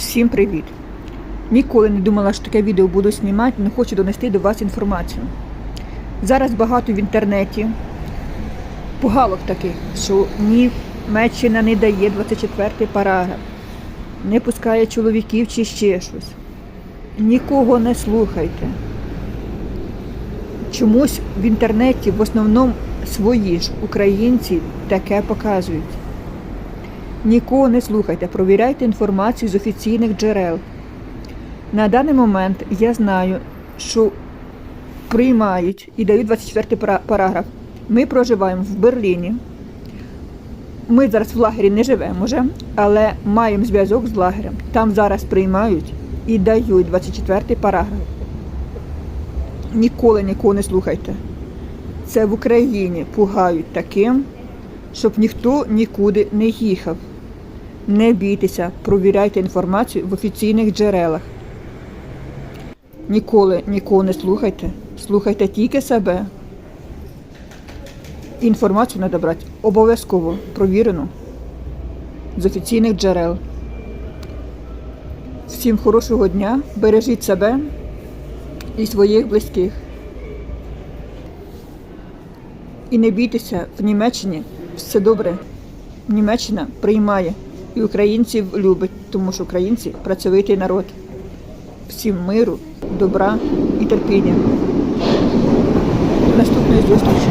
Всім привіт! Ніколи не думала, що таке відео буду знімати, але хочу донести до вас інформацію. Зараз багато в інтернеті погалок таких, що Німеччина не дає 24-й параграф, не пускає чоловіків чи ще щось. Нікого не слухайте. Чомусь в інтернеті в основному свої ж українці таке показують. Нікого не слухайте, провіряйте інформацію з офіційних джерел. На даний момент я знаю, що приймають і дають 24 пара- параграф. Ми проживаємо в Берліні. Ми зараз в лагері не живемо вже, але маємо зв'язок з лагерем. Там зараз приймають і дають 24 параграф. Ніколи нікого не слухайте. Це в Україні пугають таким, щоб ніхто нікуди не їхав. Не бійтеся, провіряйте інформацію в офіційних джерелах. Ніколи нікого не слухайте. Слухайте тільки себе. Інформацію треба брати обов'язково провірену з офіційних джерел. Всім хорошого дня, бережіть себе і своїх близьких. І не бійтеся, в Німеччині все добре. Німеччина приймає і українців любить, тому що українці працьовитий народ. Всім миру, добра і терпіння. Наступної зустрічі.